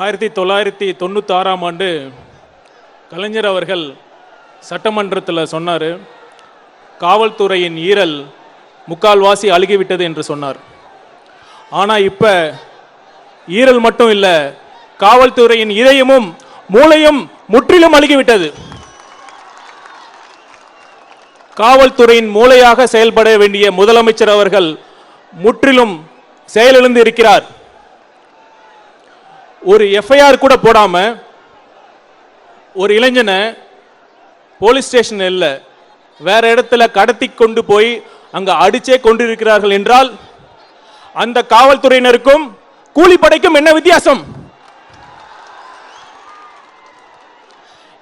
ஆயிரத்தி தொள்ளாயிரத்தி தொண்ணூத்தாறாம் ஆண்டு கலைஞர் அவர்கள் சட்டமன்றத்தில் சொன்னார் காவல்துறையின் ஈரல் முக்கால்வாசி அழுகிவிட்டது என்று சொன்னார். ஆனால் இப்போ ஈரல் மட்டும் இல்லை காவல்துறையின் இதயமும் மூளையும் முற்றிலும் அழுகிவிட்டது. காவல்துறையின் மூளையாக செயல்பட வேண்டிய முதலமைச்சர் அவர்கள் முற்றிலும் செயலிழந்து இருக்கிறார். ஒரு எஃப்ஐஆர் கூட போடாம ஒரு இளைஞனை போலீஸ் ஸ்டேஷன் இல்லை வேற இடத்துல கடத்தி கொண்டு போய் அங்க அடிச்சே கொண்டிருக்கிறார்கள் என்றால் அந்த காவல்துறையினருக்கும் கூலிப்படைக்கும் என்ன வித்தியாசம்?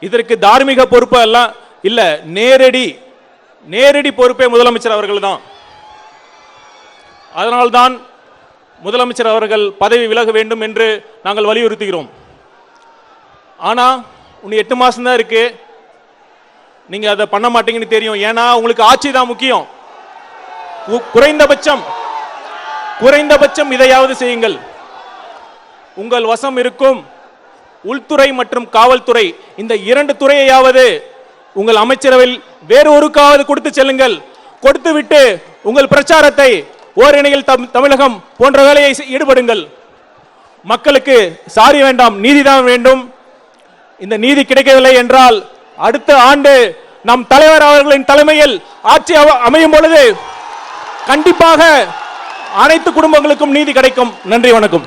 இதற்கு தார்மீக பொறுப்பு எல்லாம் இல்ல நேரடி நேரடி பொறுப்பே முதலமைச்சர் அவர்கள் தான் அதனால்தான் முதலமைச்சர் அவர்கள் பதவி விலக வேண்டும் என்று நாங்கள் வலியுறுத்துகிறோம். ஆனால் இன்னும் எட்டு மாதம் தான் இருக்கு. நீங்கள் அதை பண்ண மாட்டீங்கன்னு தெரியும். ஏன்னா உங்களுக்கு ஆட்சி தான் முக்கியம். குறைந்தபட்சம் குறைந்தபட்சம் இதையாவது செய்யுங்கள். உங்கள் வசம் இருக்கும் உள்துறை மற்றும் காவல்துறை இந்த இரண்டு துறையையாவது உங்கள் அமைச்சரவையில் வேறு ஒருக்காவது கொடுத்து செல்லுங்கள். கொடுத்து விட்டு உங்கள் பிரச்சாரத்தை ஓரிணையில் தமிழகம் போன்ற வேலையை ஈடுபடுங்கள். மக்களுக்கு சாரி வேண்டாம் நீதிதான் வேண்டும். இந்த நீதி கிடைக்கவில்லை என்றால் அடுத்த ஆண்டு நம் தலைவர் அவர்களின் தலைமையில் ஆட்சி அமையும் பொழுது கண்டிப்பாக அனைத்து குடும்பங்களுக்கும் நீதி கிடைக்கும். நன்றி வணக்கம்.